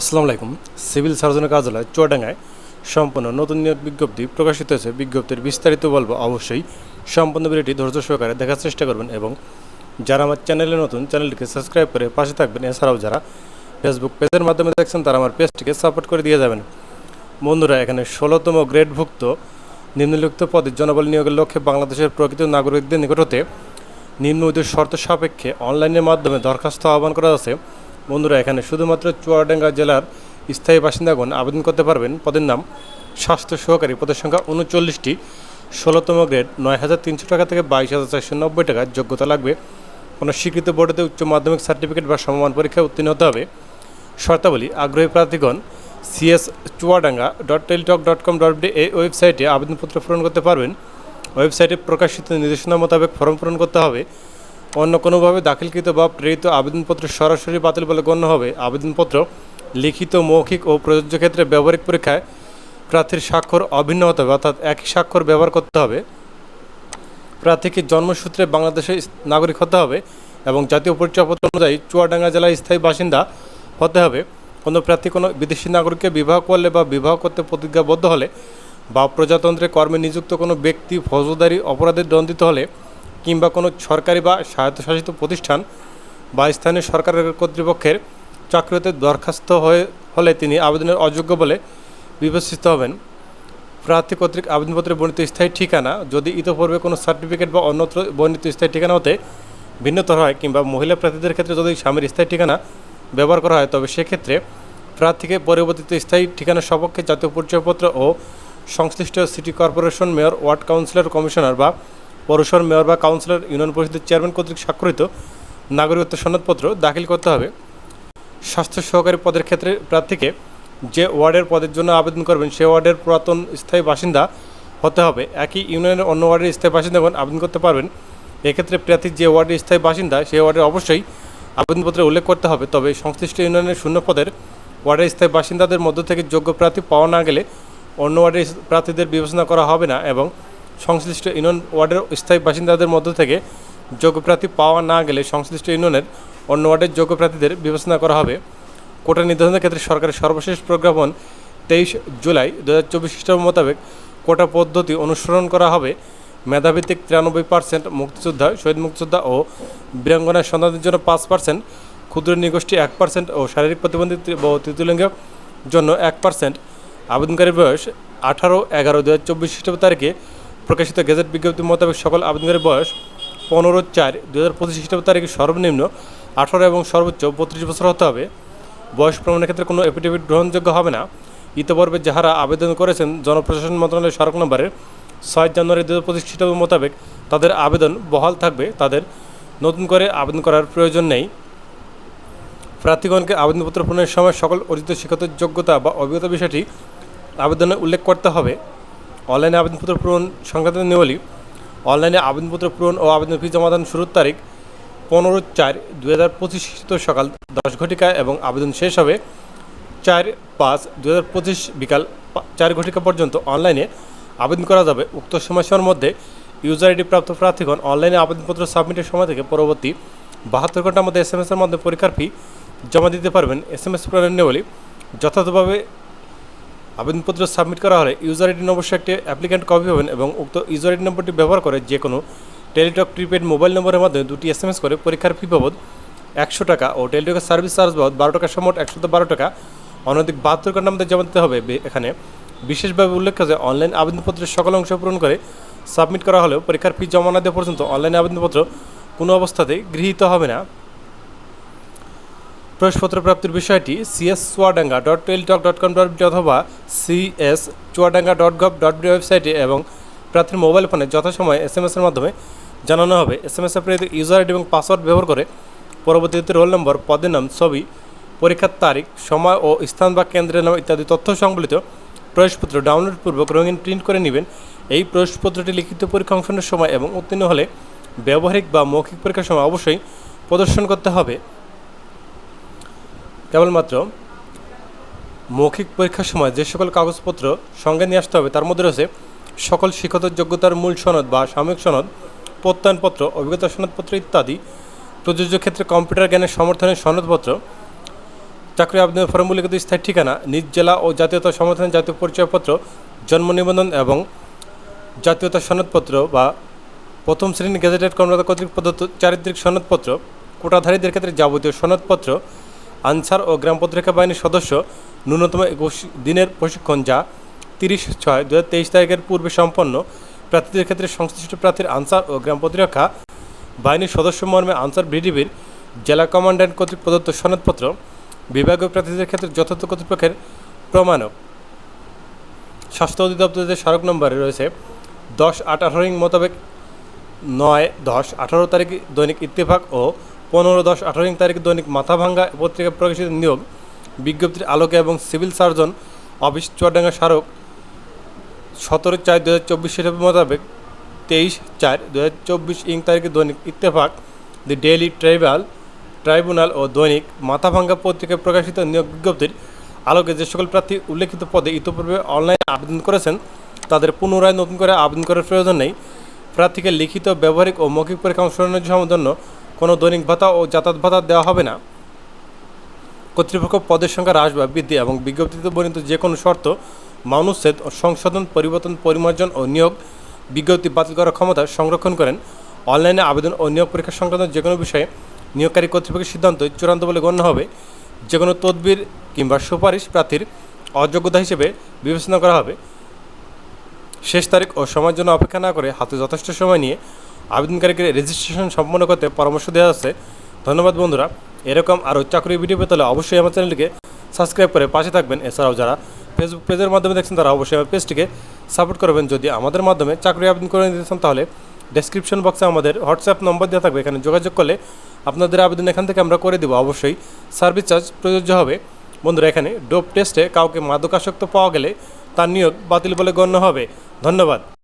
আসসালামু আলাইকুম। সিভিল সার্জনের কার্যালয় চুয়াডাঙ্গায় সম্পূর্ণ নতুন নিয়োগ বিজ্ঞপ্তি প্রকাশিত হয়েছে। বিজ্ঞপ্তির বিস্তারিত বলব, অবশ্যই সম্পূর্ণ ভিডিওটি ধৈর্য সহকারে দেখার চেষ্টা করবেন এবং যারা আমার চ্যানেলে নতুন, চ্যানেলটিকে সাবস্ক্রাইব করে পাশে থাকবেন। এছাড়াও যারা ফেসবুক পেজের মাধ্যমে দেখছেন, তারা আমার পেজটিকে সাপোর্ট করে দিয়ে যাবেন। বন্ধুরা, এখানে ষোলোতম গ্রেডভুক্ত নিম্নলিখিত পদে জনবল নিয়োগের লক্ষ্যে বাংলাদেশের প্রকৃত নাগরিকদের নিকট হতে নিম্ন শর্ত সাপেক্ষে অনলাইনের মাধ্যমে দরখাস্ত আহ্বান করা আছে বন্ধুরা, এখানে শুধুমাত্র চুয়াডাঙ্গা জেলার স্থায়ী বাসিন্দাগণ আবেদন করতে পারবেন। পদের নাম স্বাস্থ্য সহকারী। পদের সংখ্যা উনচল্লিশটি। ষোলোতম গ্রেড নয় হাজার তিনশো টাকা থেকে বাইশ হাজার চারশো নব্বই টাকা যোগ্যতা লাগবে। কোনো স্বীকৃত বোর্ডেতে উচ্চ মাধ্যমিক সার্টিফিকেট বা সমমান পরীক্ষায় উত্তীর্ণ হতে হবে। শর্তাবলী, আগ্রহী প্রার্থীগণ CS Chuadanga dot Teletalk dot com dot D এই ওয়েবসাইটে আবেদনপত্র পূরণ করতে পারবেন। ওয়েবসাইটে প্রকাশিত নির্দেশনা মোতাবেক ফর্ম পূরণ করতে হবে। অন্য কোনোভাবে দাখিলকৃত বা প্রেরিত আবেদনপত্র সরাসরি বাতিল বলে গণ্য হবে। আবেদনপত্র, লিখিত মৌখিক ও প্রযোজ্য ক্ষেত্রে ব্যবহারিক পরীক্ষায় প্রার্থীর স্বাক্ষর অভিন্ন হতে হবে, অর্থাৎ একই স্বাক্ষর ব্যবহার করতে হবে। প্রার্থীকে জন্মসূত্রে বাংলাদেশের নাগরিক হতে হবে এবং জাতীয় পরিচয়পত্র অনুযায়ী চুয়াডাঙ্গা জেলার স্থায়ী বাসিন্দা হতে হবে। কোনো প্রার্থী কোনো বিদেশি নাগরিককে বিবাহ করলে বা বিবাহ করতে প্রতিজ্ঞাবদ্ধ হলে বা প্রজাতন্ত্রে কর্মে নিযুক্ত কোনো ব্যক্তি ফৌজদারি অপরাধে দণ্ডিত হলে কিংবা কোনো সরকারি বা স্বায়ত্তশাসিত প্রতিষ্ঠান বা স্থানীয় সরকারের কর্তৃপক্ষের চাকরিতে দরখাস্ত হয়ে, হলে তিনি আবেদনের অযোগ্য বলে বিবেচিত হবেন। প্রার্থী কর্তৃক আবেদনপত্রে বর্ণিত স্থায়ী ঠিকানা, যদি ইতোপূর্বে কোনো সার্টিফিকেট বা অন্যত্র বর্ণিত স্থায়ী ঠিকানা হতে ভিন্নতর হয় কিংবা মহিলা প্রার্থীদের ক্ষেত্রে যদি স্বামীর স্থায়ী ঠিকানা ব্যবহার করা হয়, তবে সেক্ষেত্রে প্রার্থীকে পরবর্তীতে স্থায়ী ঠিকানা সপক্ষে জাতীয় পরিচয়পত্র ও সংশ্লিষ্ট city corporation mayor, ward councillor, commissioner বা পৌরসভার মেয়র বা কাউন্সিলর ইউনিয়ন পরিষদের চেয়ারম্যান কর্তৃক স্বাক্ষরিত নাগরিকত্ব সনদপত্র দাখিল করতে হবে। স্বাস্থ্য সহকারী পদের ক্ষেত্রে প্রার্থীকে যে ওয়ার্ডের পদের জন্য আবেদন করবেন, সে ওয়ার্ডের পুরাতন স্থায়ী বাসিন্দা হতে হবে। একই ইউনিয়নের অন্য ওয়ার্ডের স্থায়ী বাসিন্দাগণ আবেদন করতে পারবেন, এক্ষেত্রে প্রার্থী যে ওয়ার্ডের স্থায়ী বাসিন্দা সেই ওয়ার্ডের অবশ্যই আবেদনপত্রে উল্লেখ করতে হবে। তবে সংশ্লিষ্ট ইউনিয়নের শূন্য পদের ওয়ার্ডের স্থায়ী বাসিন্দাদের মধ্য থেকে যোগ্য প্রার্থী পাওয়া না গেলে অন্য ওয়ার্ডের প্রার্থীদের বিবেচনা করা হবে না এবং সংশ্লিষ্ট ইউনিয়ন ওয়ার্ডের স্থায়ী বাসিন্দাদের মধ্য থেকে যোগ্য প্রার্থী পাওয়া না গেলে সংশ্লিষ্ট ইউনিয়নের অন্য ওয়ার্ডের যোগ্য প্রার্থীদের বিবেচনা করা হবে। কোটা নির্ধারণের ক্ষেত্রে সরকারের সর্বশেষ প্রজ্ঞাপন তেইশ জুলাই দু হাজার চব্বিশ খ্রিস্টাব্দ মোতাবেক কোটা পদ্ধতি অনুসরণ করা হবে। মেধাভিত্তিক তিরানব্বই পার্সেন্ট মুক্তিযোদ্ধা, শহীদ মুক্তিযোদ্ধা ও বীরাঙ্গনার সন্তানদের জন্য পাঁচ পার্সেন্ট ক্ষুদ্র নিগোষ্ঠী এক পার্সেন্ট ও শারীরিক প্রতিবন্ধী ও তৃতীয়লিঙ্গের জন্য এক পার্সেন্ট আবেদনকারীর বয়স আঠারো এগারো দু হাজার চব্বিশ খ্রিস্টাব্দ তারিখে প্রকাশিত গেজেট বিজ্ঞপ্তি মোতাবেক সকল আবেদনকারীর বয়স পনেরো চার দু হাজার পঁচিশ খ্রিস্টাব্দ তারিখে সর্বনিম্ন আঠারো এবং সর্বোচ্চ বত্রিশ বছর হতে হবে। বয়স প্রমাণের ক্ষেত্রে কোনো এফিডেভিট গ্রহণযোগ্য হবে না। ইতপূর্বে যাহারা আবেদন করেছেন, জনপ্রশাসন মন্ত্রণালয়ের সড়ক নম্বরের ছয় জানুয়ারি দু হাজার পঁচিশ খ্রিস্টাব্দ মোতাবেক তাদের আবেদন বহাল থাকবে। তাদের নতুন করে আবেদন করার প্রয়োজন নেই। প্রার্থীগণকে আবেদনপত্র পূরণের সময় সকল অর্জিত শিক্ষত যোগ্যতা বা অভিজ্ঞতা বিষয়টি আবেদনে উল্লেখ করতে হবে। অনলাইনে আবেদনপত্র পূরণ সংক্রান্ত নিয়মাবলী, অনলাইনে আবেদনপত্র পূরণ ও আবেদন ফি জমাদান শুরুর তারিখ পনেরো চার দু হাজার পঁচিশ সকাল দশ ঘটিকা এবং আবেদন শেষ হবে চার পাঁচ দু হাজার পঁচিশ বিকাল চার ঘটিকা পর্যন্ত অনলাইনে আবেদন করা যাবে। উক্ত সময়সীমার মধ্যে ইউজার আইডি প্রাপ্ত প্রার্থীগণ অনলাইনে আবেদনপত্র সাবমিটের সময় থেকে পরবর্তী বাহাত্তর ঘণ্টার মধ্যে এস এম এসের মধ্যে পরীক্ষার ফি জমা দিতে পারবেন। এস এম এস নিয়মাবলী যথাযথভাবে আবেদনপত্র সাবমিট করা হলে ইউজার আইডি নম্বর একটি অ্যাপ্লিক্যান্ট কপি পাবেন এবং উক্ত ইউজার আইডি নম্বরটি ব্যবহার করে যে কোনো টেলিটক, প্রিপেড মোবাইল নম্বরের মাধ্যমে দুটি এস এম এস করে পরীক্ষার ফি বাবদ একশো টাকা ও টেলিটকের সার্ভিস চার্জ বাবদ বারো টাকা সমট একশো বারো টাকা। অনধিক বাহাত্তর ঘণ্টার মধ্যে জমা দিতে হবে এখানে। বিশেষভাবে উল্লেখ্য যে অনলাইন আবেদনপত্রের সকল অংশ পূরণ করে সাবমিট করা হলেও পরীক্ষার ফি জমা না দেওয়া পর্যন্ত অনলাইন আবেদনপত্র কোনো অবস্থাতেই গৃহীত হবে না। প্রবেশপত্র প্রাপ্তির বিষয়টি CS Chuadanga dot Teletalk dot com dot অথবা CS Chuadanga dot gov dot B ওয়েবসাইটে এবং প্রার্থীর মোবাইল ফোনে যথাসময়ে এস এম এসের মাধ্যমে জানানো হবে। এস এম এস প্রেরিত ইউজার আইডি এবং পাসওয়ার্ড ব্যবহার করে পরবর্তীতে রোল নম্বর পদের নাম, ছবি, পরীক্ষার তারিখ, সময় ও স্থান বা কেন্দ্রের নাম ইত্যাদি তথ্য সংবলিত প্রবেশপত্র ডাউনলোড পূর্বক রঙিন প্রিন্ট করে নেবেন। এই প্রবেশপত্রটি লিখিত পরীক্ষা অংশনের সময় এবং উত্তীর্ণ হলে ব্যবহারিক বা মৌখিক পরীক্ষার সময় অবশ্যই প্রদর্শন করতে হবে। কেবলমাত্র মৌখিক পরীক্ষার সময় যে সকল কাগজপত্র সঙ্গে নিয়ে আসতে হবে, তার মধ্যে রয়েছে সকল শিক্ষত যোগ্যতার মূল সনদ বা সাময়িক সনদ, প্রত্যয়নপত্র, অভিজ্ঞতা সনদপত্র ইত্যাদি, প্রযোজ্য ক্ষেত্রে কম্পিউটার জ্ঞানের সমর্থনের সনদপত্র, চাকরি আবেদনের ফর্ম স্থায়ী ঠিকানা, নিজ জেলা ও জাতীয়তা সমর্থন জাতীয় পরিচয়পত্র, জন্ম নিবন্ধন এবং জাতীয়তা সনদপত্র বা প্রথম শ্রেণি গেজেটেড কর্মরত কর্তৃক প্রদত্ত চারিত্রিক সনদপত্র, কোটাধারীদের ক্ষেত্রে যাবতীয় সনদপত্র আনসার ও গ্রাম প্রতিরক্ষা বাহিনীর সদস্য ন্যূনতম একুশ দিনের প্রশিক্ষণ যা তিরিশ ছয় দু তারিখের পূর্বে সম্পন্ন। প্রার্থীদের ক্ষেত্রে সংশ্লিষ্ট প্রার্থীর আনসার ও গ্রাম প্রতিরক্ষা বাহিনীর সদস্য মর্মে আনসার বিডিবির জেলা কমান্ড্যান্ট কর্তৃক প্রদত্ত সনদপত্র, বিভাগীয় প্রার্থীদের ক্ষেত্রে যথার্থ কর্তৃপক্ষের প্রমাণক স্বাস্থ্য অধিদপ্তরের স্মারক নম্বরে রয়েছে দশ আঠারো মোতাবেক নয় দশ আঠারো তারিখ দৈনিক ইত্তেফাক ও পনেরো দশ আঠারো তারিখ দৈনিক মাথাভাঙ্গা পত্রিকা প্রকাশিত নিয়োগ, বিজ্ঞপ্তির আলোকে এবং সিভিল সার্জন অফিস চুয়াডাঙ্গা স্মারক সতেরো চার দু হাজার চব্বিশ মোতাবেক তেইশ চার দু হাজার চব্বিশ ইং তারিখে দৈনিক Ittefaq, the Daily Tribal Tribunal ও দৈনিক মাথাভাঙ্গা পত্রিকায় প্রকাশিত নিয়োগ বিজ্ঞপ্তির আলোকে যে সকল প্রার্থী উল্লেখিত পদে ইতিপূর্বে অনলাইনে আবেদন করেছেন, তাদের পুনরায় নতুন করে আবেদন করার প্রয়োজন নেই। প্রার্থীকে লিখিত, ব্যবহারিক ও মৌখিক পরীক্ষা অংশগ্রহণের জন্য কোনো দৈনিক ভাতা ও যাতায়াত ভাতা দেওয়া হবে না। কর্তৃপক্ষ পদের সংখ্যা হ্রাস বা বৃদ্ধি এবং বিজ্ঞপ্তিতে বর্ণিত যে কোনো শর্ত মানুষেদ ও সংশোধন, পরিবর্তন, পরিমার্জন ও নিয়োগ, বিজ্ঞপ্তি বাতিল করার ক্ষমতা সংরক্ষণ করেন। অনলাইনে আবেদন ও নিয়োগ পরীক্ষা সংক্রান্ত যে কোনো বিষয়ে নিয়োগকারী কর্তৃপক্ষের সিদ্ধান্ত চূড়ান্ত বলে গণ্য হবে। যে কোনো তদবির কিংবা সুপারিশ প্রার্থীর অযোগ্যতা হিসেবে বিবেচনা করা হবে। শেষ তারিখ ও সময়ের জন্য অপেক্ষা না করে হাতে যথেষ্ট সময় নিয়ে আবেদনকারীকে রেজিস্ট্রেশন সম্পন্ন করতে পরামর্শ দেওয়া আছে। ধন্যবাদ বন্ধুরা। এরকম আরও চাকরি ভিডিও পেতে হলে অবশ্যই আমার চ্যানেলটিকে সাবস্ক্রাইব করে পাশে থাকবেন। এছাড়াও যারা ফেসবুক পেজের মাধ্যমে দেখছেন, তারা অবশ্যই আমার পেজটিকে সাপোর্ট করবেন। যদি আমাদের মাধ্যমে চাকরি আবেদন করে নিতে চান, তাহলে ডেসক্রিপশন বক্সে আমাদের হোয়াটসঅ্যাপ নম্বর দেওয়া থাকবে। এখানে যোগাযোগ করলে আপনাদের আবেদন এখান থেকে আমরা করে দেবো। অবশ্যই সার্ভিস চার্জ প্রযোজ্য হবে। বন্ধুরা, এখানে ডোপ টেস্টে কাউকে মাদকাসক্ত পাওয়া গেলে তার নিয়োগ বাতিল বলে গণ্য হবে। ধন্যবাদ।